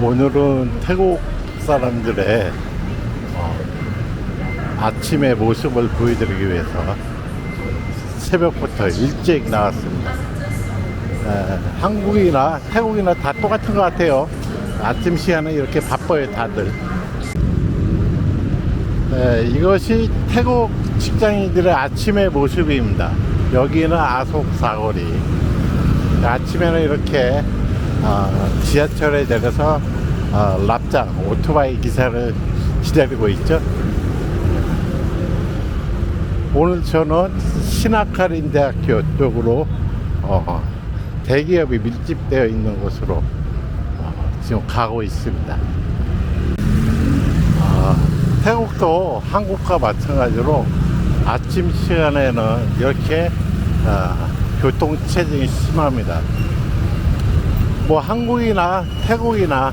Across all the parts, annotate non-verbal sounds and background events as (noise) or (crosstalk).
오늘은 태국 사람들의 어, 아침의 모습을 보여드리기 위해서 새벽부터 일찍 나왔습니다. 에, 한국이나 태국이나 다 똑같은 것 같아요. 아침 시간에 이렇게 바빠요, 다들. 에, 이것이 태국 직장인들의 아침의 모습입니다. 여기는 아속 사거리. 아침에는 이렇게 어, 지하철에 내려서 어, 랍장 오토바이 기사를 기다리고 있죠. 오늘 저는 신학카린 대학교 쪽으로 어, 대기업이 밀집되어 있는 곳으로 어, 지금 가고 있습니다. 아, 태국도 한국과 마찬가지로 아침 시간에는 이렇게 어, 교통 체증이 심합니다. 뭐 한국이나 태국이나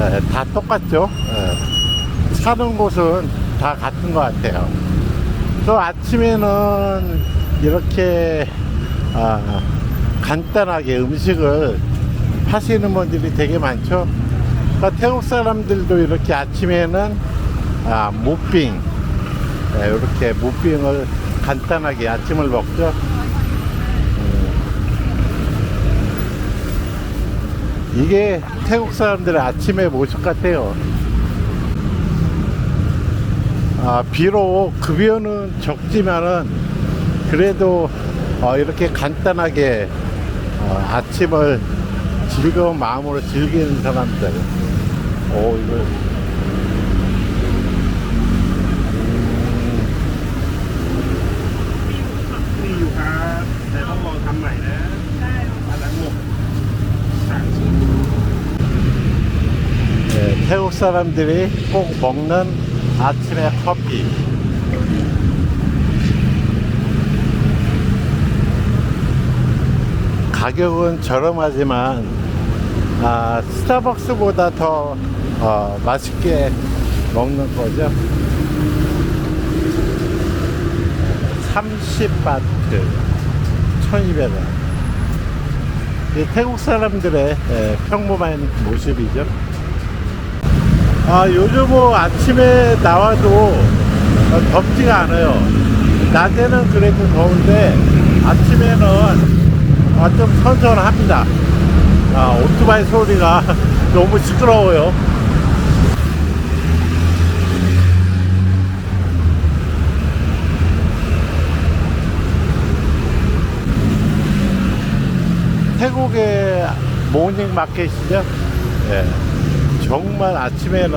에, 다 똑같죠. 에, 사는 곳은 다 같은 것 같아요. 또 아침에는 이렇게 아, 간단하게 음식을 하시는 분들이 되게 많죠. 그러니까 태국 사람들도 이렇게 아침에는 아, 무빙 네, 이렇게 무빙을 간단하게 아침을 먹죠. 이게 태국 사람들의 아침의 모습 같아요. 아, 비록 급여는 적지만은 그래도 어, 이렇게 간단하게 어, 아침을 즐거운 마음으로 즐기는 사람들. 오, 이거. 사람들이 꼭 먹는 아침의 커피. 가격은 저렴하지만 아, 스타벅스보다 더 어, 맛있게 먹는 거죠. 30바트 1200원. 이 태국 사람들의 예, 평범한 모습이죠. 아, 요즘 뭐 아침에 나와도 어, 덥지가 않아요. 낮에는 그래도 더운데 아침에는 아, 좀 선선합니다. 아, 오토바이 소리가 (laughs) 너무 시끄러워요. 태국의 모닝 마켓이죠. 예. 정말 아침에는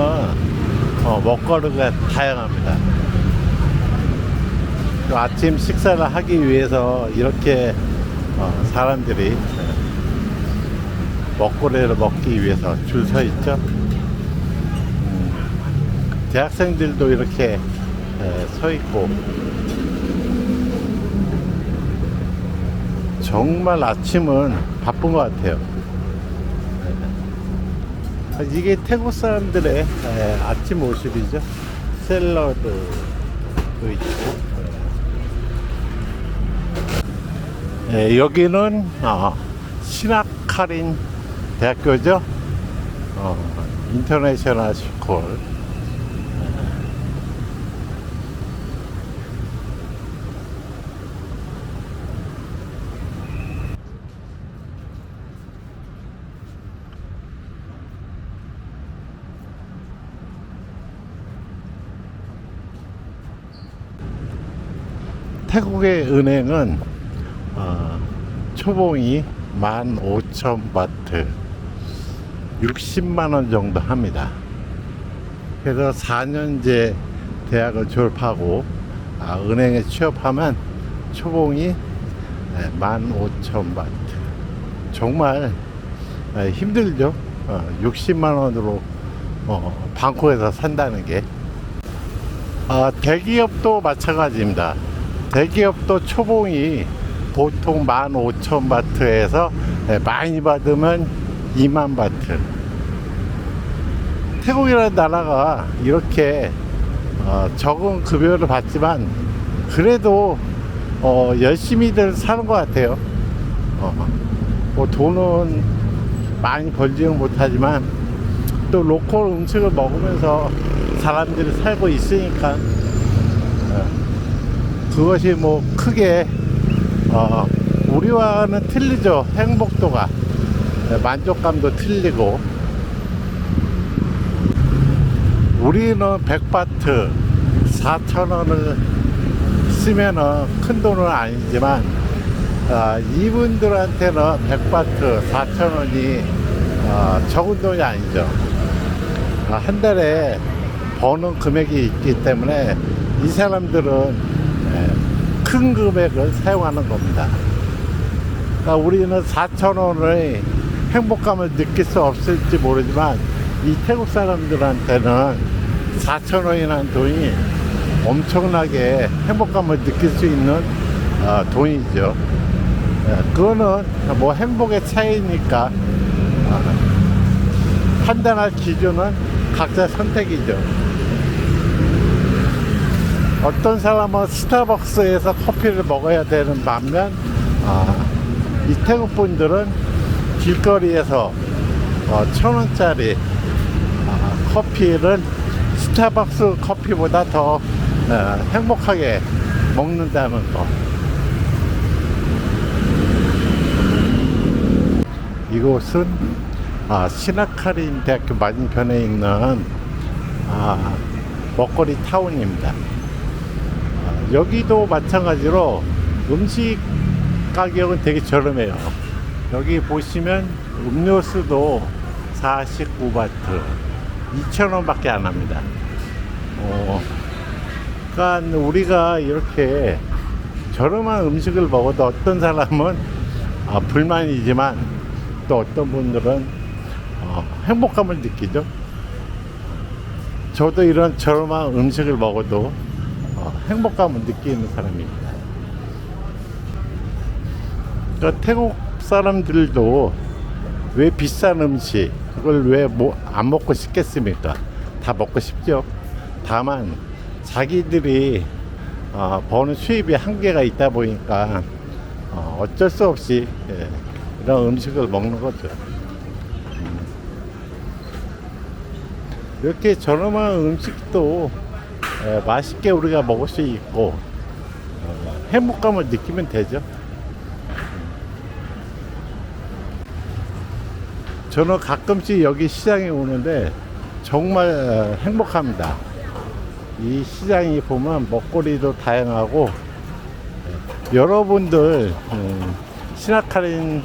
어, 먹거리가 다양합니다. 또 아침 식사를 하기 위해서 이렇게 어, 사람들이 예, 먹거리를 먹기 위해서 줄 서 있죠. 음, 대학생들도 이렇게 예, 서 있고 정말 아침은 바쁜 것 같아요. 아, 이게 태국 사람들의 에, 아침 모습이죠. 샐러드도 있고. 에, 여기는 어, 시나카린 대학교죠. 어, 인터내셔널 스쿨. 태국의 은행은 어, 초봉이 15,000바트 60만 원 정도 합니다. 그래서 4년제 대학을 졸업하고 아, 은행에 취업하면 초봉이 15,000바트 정말 에, 힘들죠. 어, 60만 원으로 어, 방콕에서 산다는 게 아, 대기업도 마찬가지입니다. 대기업도 초봉이 보통 15,000바트에서 많이 받으면 2만 바트. 태국이라는 나라가 이렇게 어, 적은 급여를 받지만 그래도 어, 열심히들 사는 것 같아요. 어, 뭐 돈은 많이 벌지는 못하지만 또 로컬 음식을 먹으면서 사람들이 살고 있으니까 어, 그것이 뭐 크게 어, 우리와는 틀리죠. 행복도가. 네, 만족감도 틀리고. 우리는 100바트 4천원을 쓰면은 큰 돈은 아니지만 아, 이분들한테는 100바트 4천원이 적은 돈이 아니죠. 아, 한 달에 버는 금액이 있기 때문에 이 사람들은 예, 큰 금액을 사용하는 겁니다 그러니까 우리는 4천 원의 행복감을 느낄 수 없을지 모르지만 이 태국 사람들한테는 4천 원이라는 돈이 엄청나게 행복감을 느낄 수 있는 어, 돈이죠. 예, 그거는 뭐 행복의 차이니까 어, 판단할 기준은 각자 선택이죠. 어떤 사람은 스타벅스에서 커피를 먹어야 되는 반면 아, 이 태국 분들은 길거리에서 어, 천 원짜리 아, 커피를 스타벅스 커피보다 더 어, 행복하게 먹는다는 거. 이곳은 아, 시나카린 대학교 맞은편에 있는 아, 먹거리 타운입니다. 아, 여기도 마찬가지로 음식 가격은 되게 저렴해요. 여기 보시면 음료수도 49바트 2,000원 밖에 안 합니다. 어, 그러니까 우리가 이렇게 저렴한 음식을 먹어도 어떤 사람은 아, 불만이지만 또 어떤 분들은 어, 행복감을 느끼죠. 저도 이런 저렴한 음식을 먹어도 어, 행복감을 느끼는 사람입니다. 그러니까 태국 사람들도 왜 비싼 음식 그걸 왜 안 먹고 싶겠습니까? 다 먹고 싶죠. 다만 자기들이 어, 버는 수입이 한계가 있다 보니까 어, 어쩔 수 없이 예, 이런 음식을 먹는 거죠. 음. 이렇게 저렴한 음식도 예, 맛있게 우리가 먹을 수 있고 어, 행복감을 느끼면 되죠. 저는 가끔씩 여기 시장에 오는데 정말 어, 행복합니다. 이 시장이 보면 먹거리도 다양하고 예, 여러분들 음, 시나카린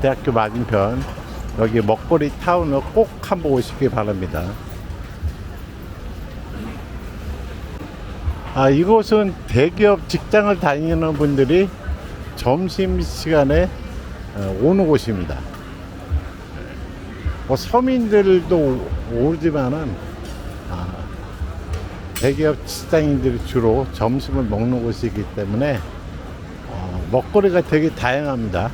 대학교 맞은편 여기 먹거리 타운을 꼭 한번 오시기 바랍니다. 아, 이곳은 대기업 직장을 다니는 분들이 점심 시간에 어, 오는 곳입니다. 뭐 서민들도 오지만은 아, 대기업 직장인들이 주로 점심을 먹는 곳이기 때문에 어, 먹거리가 되게 다양합니다.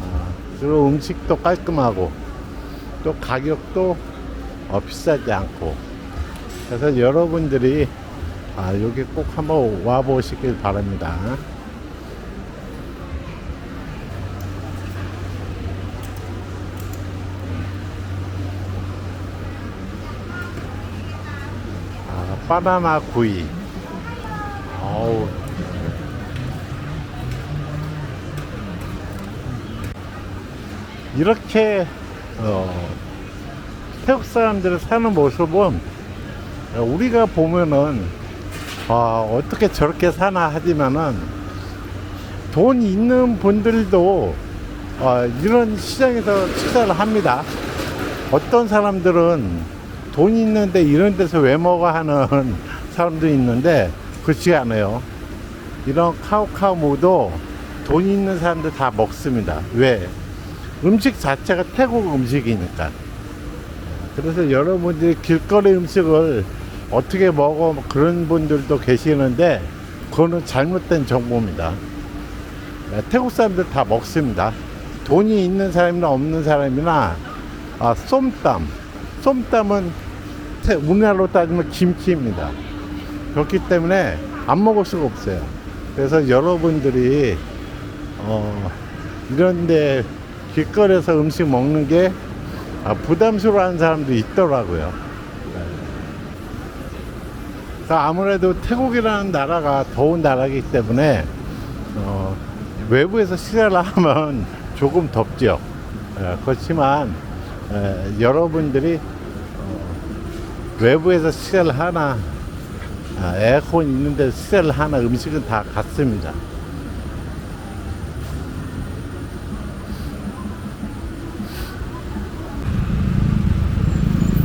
아, 그리고 음식도 깔끔하고 또 가격도 어, 비싸지 않고 그래서 여러분들이 아, 여기 꼭 한번 와 보시길 바랍니다. 아, 바나나 구이. 어우. 이렇게 어, 태국 사람들이 사는 모습은 우리가 보면은 아, 어떻게 저렇게 사나 하지만은 돈 있는 분들도 어, 이런 시장에서 식사를 합니다. 어떤 사람들은 돈 있는데 이런 데서 왜 먹어 하는 (laughs) 사람도 있는데 그렇지 않아요. 이런 카오카오무도 돈 있는 사람들 다 먹습니다. 왜? 음식 자체가 태국 음식이니까. 그래서 여러분들이 길거리 음식을 어떻게 먹어 뭐 그런 분들도 계시는데 그거는 잘못된 정보입니다. 네, 태국 사람들 다 먹습니다. 돈이 있는 사람이나 없는 사람이나 아, 쏨땀. 쏨땀은 태- 우리나라로 따지면 김치입니다. 그렇기 때문에 안 먹을 수가 없어요. 그래서 여러분들이 어, 이런데 길거리에서 음식 먹는 게 아, 부담스러워하는 사람도 있더라고요. 그러니까 아무래도 태국이라는 나라가 더운 나라이기 때문에 어, 외부에서 식사를 하면 (laughs) 조금 덥죠. 예, 그렇지만 에, 여러분들이 어, 외부에서 식사를 하나 아, 에어컨 있는데 식사를 하나 음식은 다 같습니다.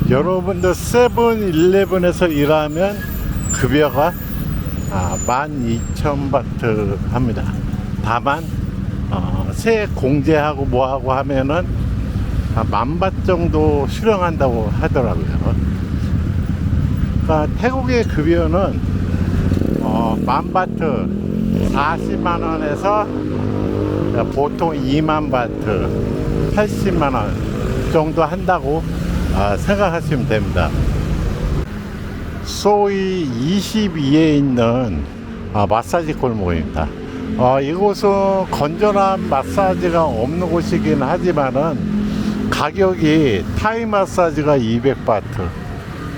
여러분들 세븐일레븐에서 일하면 급여가 아, 12,000바트 합니다. 다만 어, 세 공제하고 뭐하고 하면은 한 만바트 정도 수령한다고 하더라고요. 그러니까 태국의 급여는 어, 만바트 40만 원에서 보통 2만 바트 80만 원 정도 한다고 아, 생각하시면 됩니다. 소위 22에 있는 아, 마사지 골목입니다. 어, 이곳은 건전한 마사지가 없는 곳이긴 하지만은 가격이 타이 마사지가 200바트,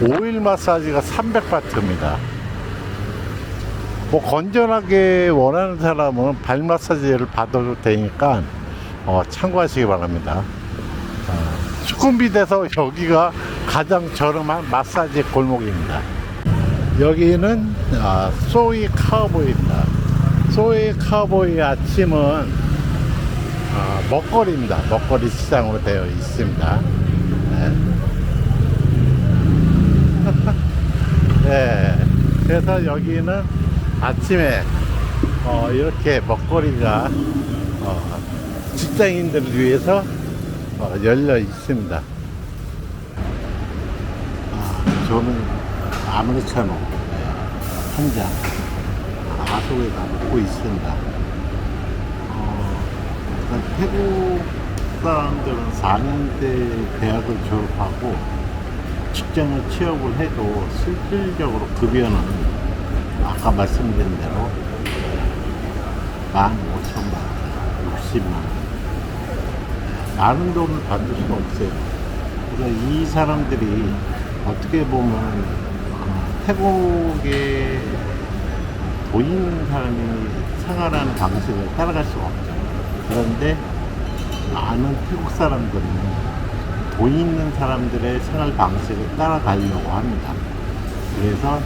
오일 마사지가 300바트입니다. 뭐 건전하게 원하는 사람은 발 마사지를 받아도 되니까 어, 참고하시기 바랍니다. 수쿰빗에서 여기가 가장 저렴한 마사지 골목입니다. 여기는 아, 소이 카우보이입니다. 소이 카우보이 아침은 아, 먹거리입니다. 먹거리 시장으로 되어 있습니다. 네. (laughs) 네. 그래서 여기는 아침에 어, 이렇게 먹거리가 어, 직장인들을 위해서 어, 열려 있습니다. 아, 저는 아메리카노 네, 한잔 아속에다 먹고 있습니다. 어, 태국 사람들은 4년대 대학을 졸업하고 직장을 취업을 해도 실질적으로 급여는 아까 말씀드린 대로 15,000원, 60만 원. 많은 돈을 받을 수가 없어요. 그러니까 이 사람들이 어떻게 보면 어, 태국에 돈 있는 사람이 생활하는 방식을 따라갈 수가 없죠. 그런데 많은 태국 사람들은 돈 있는 사람들의 생활 방식을 따라가려고 합니다. 그래서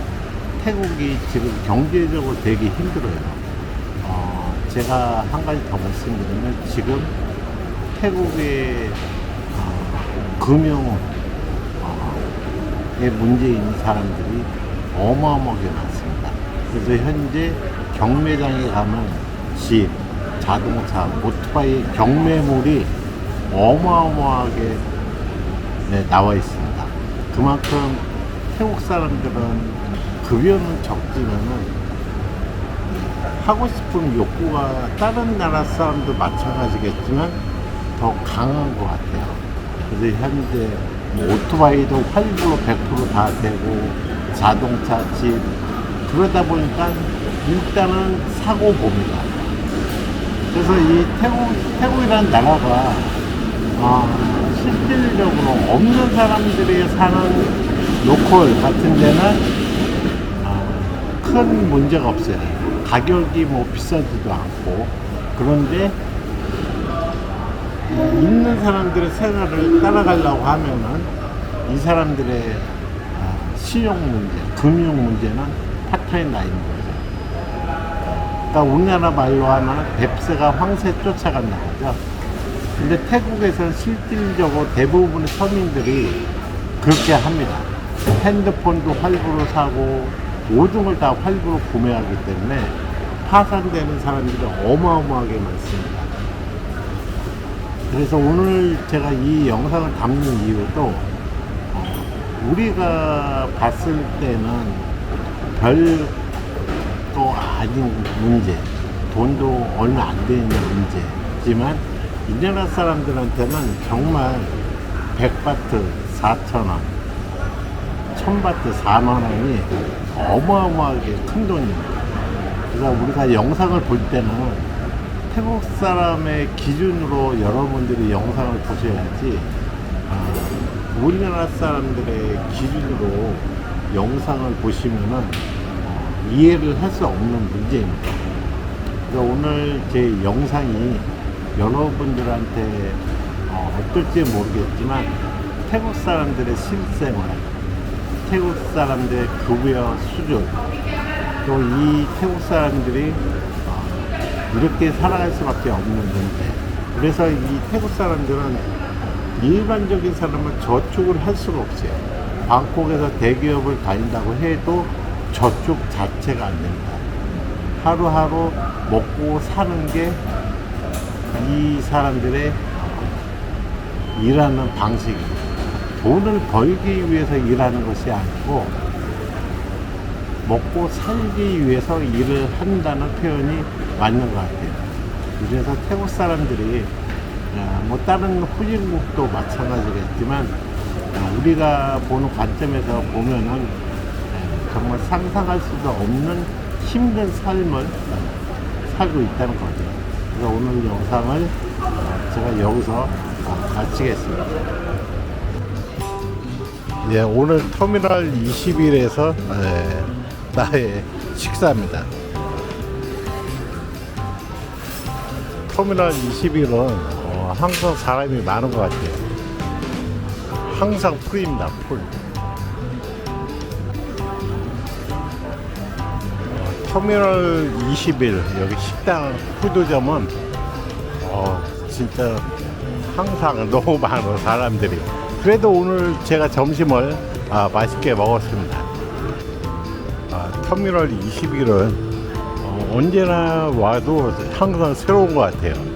태국이 지금 경제적으로 되게 힘들어요. 어, 제가 한 가지 더 말씀드리면 지금 태국의 어, 금융 에 문제 있는 사람들이 어마어마하게 많습니다. 그래서 현재 경매장에 가면 집, 자동차, 오토바이 경매물이 어마어마하게 네, 나와 있습니다. 그만큼 태국 사람들은 급여는 적지만은 하고 싶은 욕구가 다른 나라 사람도 마찬가지겠지만 더 강한 것 같아요. 그래서 현재 뭐 오토바이도 할부로 100%다 되고 자동차, 집 그러다 보니까 일단은 사고 봅니다. 그래서 이 태국, 태국이라는 나라가 아, 실질적으로 없는 사람들이 사는 로컬 같은 데는 아, 큰 문제가 없어요. 가격이 뭐 비싸지도 않고 그런데 있는 사람들의 생활을 따라가려고 하면은 이 사람들의 아, 신용 문제, 금융 문제는 나 있는 거죠. 그러니까 우리나라 말로 하면 뱁새가 황새 쫓아간다는 거죠. 근데 태국에서는 실질적으로 대부분의 서민들이 그렇게 합니다. 핸드폰도 할부로 사고 모든 걸다 할부로 구매하기 때문에 파산되는 사람들이 어마어마하게 많습니다. 그래서 오늘 제가 이 영상을 담는 이유도 어, 우리가 봤을 때는 별거 아닌 문제, 돈도 얼마 안 되는 문제지만 이 나라 사람들한테는 정말 100바트 4천원, 1000바트 4만원이 어마어마하게 큰 돈입니다. 그래서 우리가 영상을 볼 때는 태국 사람의 기준으로 여러분들이 영상을 보셔야지 아, 우리나라 사람들의 기준으로 영상을 보시면은 어, 이해를 할 수 없는 문제입니다. 그래서 오늘 제 영상이 여러분들한테 어, 어떨지 모르겠지만 태국 사람들의 실생활, 태국 사람들의 급여 수준, 또 이 태국 사람들이 어, 이렇게 살아갈 수밖에 없는 문제. 그래서 이 태국 사람들은 일반적인 사람은 저축을 할 수가 없어요. 방콕에서 대기업을 다닌다고 해도 저축 자체가 안 됩니다. 하루하루 먹고 사는 게 이 사람들의 일하는 방식입니다. 돈을 벌기 위해서 일하는 것이 아니고 먹고 살기 위해서 일을 한다는 표현이 맞는 것 같아요. 그래서 태국 사람들이 어, 뭐 다른 후진국도 마찬가지겠지만 어, 우리가 보는 관점에서 보면은 어, 정말 상상할 수도 없는 힘든 삶을 어, 살고 있다는 거죠. 그래서 오늘 영상을 어, 제가 여기서 어, 마치겠습니다. 예, 오늘 터미널 21에서 나의 식사입니다. 터미널 21은 어, 항상 사람이 많은 것 같아요. 항상 풀입니다, 풀. 어, 터미널 21 여기 식당 푸드점은 어, 진짜 항상 (laughs) 너무 많은 사람들이. 그래도 오늘 제가 점심을 아, 맛있게 먹었습니다. 아, 터미널 21은 어, 언제나 와도 항상 새로운 것 같아요.